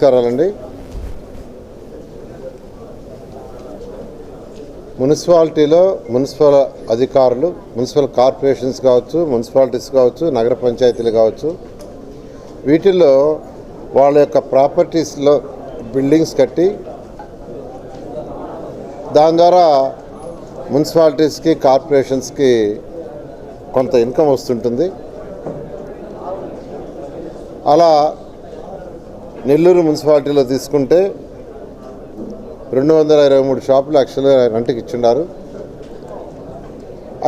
నమస్కారాలండి. మున్సిపాలిటీలో మున్సిపల్ అధికారులు మున్సిపల్ కార్పొరేషన్స్ కావచ్చు మున్సిపాలిటీస్ కావచ్చు నగర పంచాయతీలు కావచ్చు వీటిల్లో వాళ్ళ యొక్క ప్రాపర్టీస్లో బిల్డింగ్స్ కట్టి దాని ద్వారా మున్సిపాలిటీస్కి కార్పొరేషన్స్కి కొంత ఇన్కమ్ వస్తుంటుంది. అలా నెల్లూరు మున్సిపాలిటీలో తీసుకుంటే రెండు వందల ఇరవై మూడు షాపులు యాక్చువల్గా రెంట్కి ఇచ్చిండారు.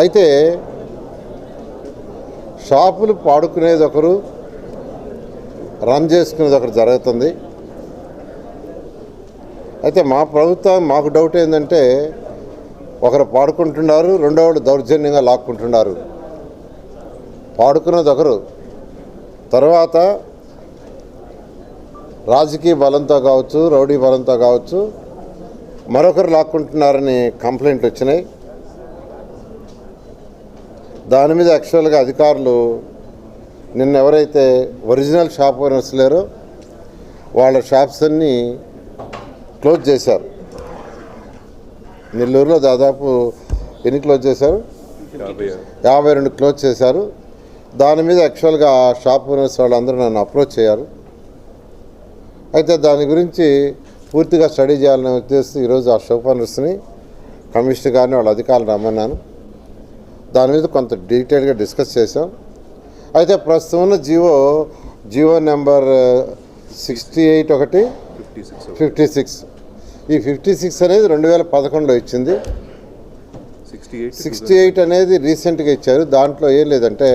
అయితే షాపులు పాడుకునేది ఒకరు రన్ చేసుకునేది ఒకరు జరుగుతుంది. అయితే మా ప్రభుత్వం మాకు డౌట్ ఏంటంటే ఒకరు పాడుకుంటున్నారు రెండో వాళ్ళు దౌర్జన్యంగా లాక్కుంటున్నారు. పాడుకున్నది ఒకరు. తర్వాత రాజకీయ బలంతో కావచ్చు రౌడీ బలంతో కావచ్చు మరొకరు లాక్కుంటున్నారని కంప్లైంట్ వచ్చినాయి. దాని మీద యాక్చువల్గా అధికారులు నిన్న ఎవరైతే ఒరిజినల్ షాప్ ఓనర్స్ లేరో వాళ్ళ షాప్స్ అన్నీ క్లోజ్ చేశారు. నెల్లూరులో దాదాపు ఎన్ని క్లోజ్ చేశారు? యాభై రెండు క్లోజ్ చేశారు. దాని మీద యాక్చువల్గా షాప్ ఓనర్స్ వాళ్ళందరూ నన్ను అప్రోచ్ చేయారు అయితే దాని గురించి పూర్తిగా స్టడీ చేయాలనే ఉద్దేశం ఈరోజు ఆ షాప్ ఓనర్స్ని కమిషనర్ గారిని వాళ్ళ అధికారులు రమ్మన్నాను. దాని మీద కొంత డీటెయిల్గా డిస్కస్ చేసాం అయితే ప్రస్తుతం ఉన్న G O G O number sixty eight ఒకటి ఫిఫ్టీ సిక్స్. ఈ ఫిఫ్టీ సిక్స్ అనేది రెండు వేల పదకొండులో ఇచ్చింది. సిక్స్టీ ఎయిట్ సిక్స్టీ ఎయిట్ అనేది రీసెంట్గా ఇచ్చారు. దాంట్లో ఏం లేదంటే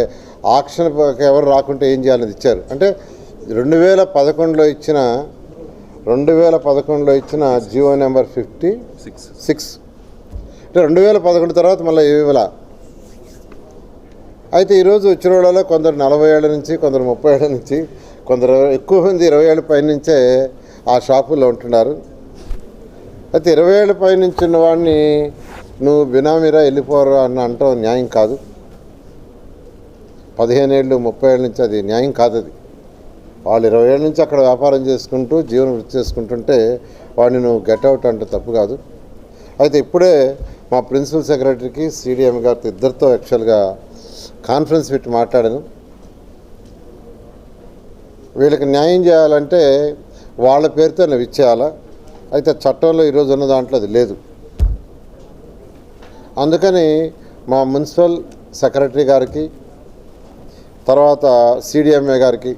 ఆక్షన్ ఎవరు రాకుంటే ఏం చేయాలని ఇచ్చారు. అంటే రెండు వేల పదకొండులో ఇచ్చిన రెండు వేల పదకొండులో ఇచ్చిన G O number fifty six six. అంటే రెండు వేల పదకొండు తర్వాత మళ్ళీ ఇవ్వాల. అయితే ఈరోజు వచ్చిన వాళ్ళలో కొందరు నలభై ఏళ్ళ నుంచి కొందరు ముప్పై ఏళ్ళ నుంచి కొందరు ఎక్కువ మంది ఇరవై ఏళ్ళ పై నుంచే ఆ షాపుల్లో ఉంటున్నారు. అయితే ఇరవై ఏళ్ళ పై నుంచి ఉన్న వాడిని నువ్వు బినామీరా వెళ్ళిపోరా అని అంటాం న్యాయం కాదు. పదిహేను ఏళ్ళు ముప్పై ఏళ్ళ నుంచి అది న్యాయం కాదు అది. వాళ్ళు ఇరవై ఏళ్ళ నుంచి అక్కడ వ్యాపారం చేసుకుంటూ జీవనం వృత్తి చేసుకుంటుంటే వాడిని నువ్వు గెట్ అవుట్ అంటే తప్పు కాదు. అయితే ఇప్పుడే మా ప్రిన్సిపల్ సెక్రటరీకి సిడిఎం గారితో ఇద్దరితో యాక్చువల్గా కాన్ఫరెన్స్ పెట్టి మాట్లాడాను. వీళ్ళకి న్యాయం చేయాలంటే వాళ్ళ పేరుతో నువ్వు ఇచ్చేయాలా అయితే చట్టంలో ఈరోజు ఉన్న దాంట్లో అది లేదు. అందుకని మా మున్సిపల్ సెక్రటరీ గారికి తర్వాత సిడిఎంఏ గారికి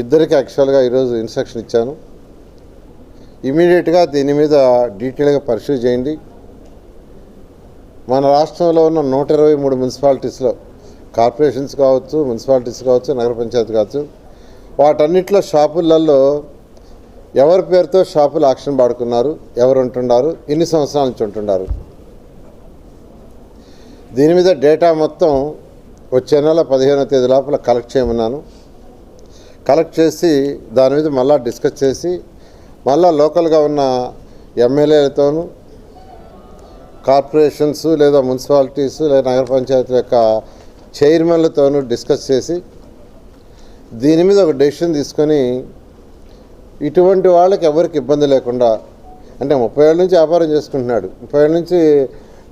ఇద్దరికి యాక్చువల్గా ఈరోజు ఇన్స్ట్రక్షన్ ఇచ్చాను. ఇమీడియట్గా దీని మీద డీటెయిల్గా పరిశీలి చేయండి. మన రాష్ట్రంలో ఉన్న నూట ఇరవై మూడు మున్సిపాలిటీస్లో కార్పొరేషన్స్ కావచ్చు మున్సిపాలిటీస్ కావచ్చు నగర పంచాయతీ కావచ్చు వాటన్నిటిలో షాపులలో ఎవరి పేరుతో షాపులు ఆక్షన్ పాడుకున్నారు ఎవరు ఉంటున్నారు ఎన్ని సంవత్సరాల నుంచి ఉంటున్నారు. దీని మీద డేటా మొత్తం వచ్చే నెల పదిహేనో తేదీ లోపల కలెక్ట్ చేయమన్నాను. కలెక్ట్ చేసి దాని మీద మళ్ళా డిస్కస్ చేసి మళ్ళా లోకల్గా ఉన్న ఎమ్మెల్యేలతోనూ కార్పొరేషన్స్ లేదా మున్సిపాలిటీస్ లేదా నగర పంచాయతీల యొక్క చైర్మన్లతోనూ డిస్కస్ చేసి దీని మీద ఒక డెసిషన్ తీసుకొని ఇటువంటి వాళ్ళకి ఎవరికి ఇబ్బంది లేకుండా అంటే ముప్పై ఏళ్ళ నుంచి వ్యాపారం చేసుకుంటున్నాడు ముప్పై ఏళ్ళ నుంచి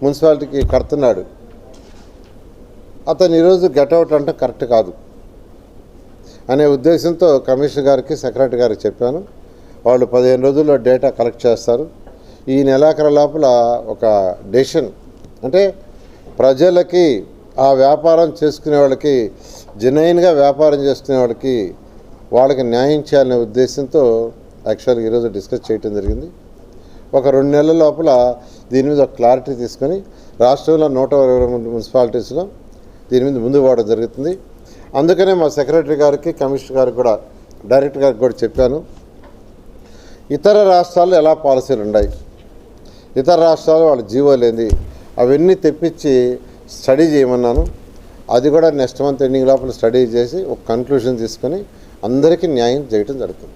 మున్సిపాలిటీకి కడుతున్నాడు. అతను ఈరోజు గెట్అవుట్ అంటే కరెక్ట్ కాదు. అనే ఉద్దేశంతో కమిషనర్ గారికి సెక్రటరీ గారికి చెప్పాను. వాళ్ళు పదిహేను రోజుల్లో డేటా కలెక్ట్ చేస్తారు. ఈ నెలాఖరు లోపల ఒక డెసిషన్ అంటే ప్రజలకి ఆ వ్యాపారం చేసుకునే వాళ్ళకి జెన్యున్గా వ్యాపారం చేసుకునే వాళ్ళకి వాళ్ళకి న్యాయం చేయాలనే ఉద్దేశంతో యాక్చువల్గా ఈరోజు డిస్కస్ చేయటం జరిగింది. ఒక రెండు నెలల లోపల దీని మీద ఒక క్లారిటీ తీసుకొని రాష్ట్రంలో నూట ఇరవై మూడు మున్సిపాలిటీస్లో దీని మీద ముందు వాడడం జరుగుతుంది. అందుకనే మా సెక్రటరీ గారికి కమిషనర్ గారికి కూడా డైరెక్టర్ గారికి కూడా చెప్పాను. ఇతర రాష్ట్రాల్లో ఎలా పాలసీలు ఉన్నాయి? ఇతర రాష్ట్రాలు వాళ్ళ జీవో లేనిది. అవన్నీ తెప్పించి స్టడీ చేయమన్నాను. అది కూడా నెక్స్ట్ మంత్ ఎండింగ్ లోపల స్టడీ చేసి ఒక కన్క్లూషన్ తీసుకొని అందరికీ న్యాయం చేయటం జరుగుతుంది.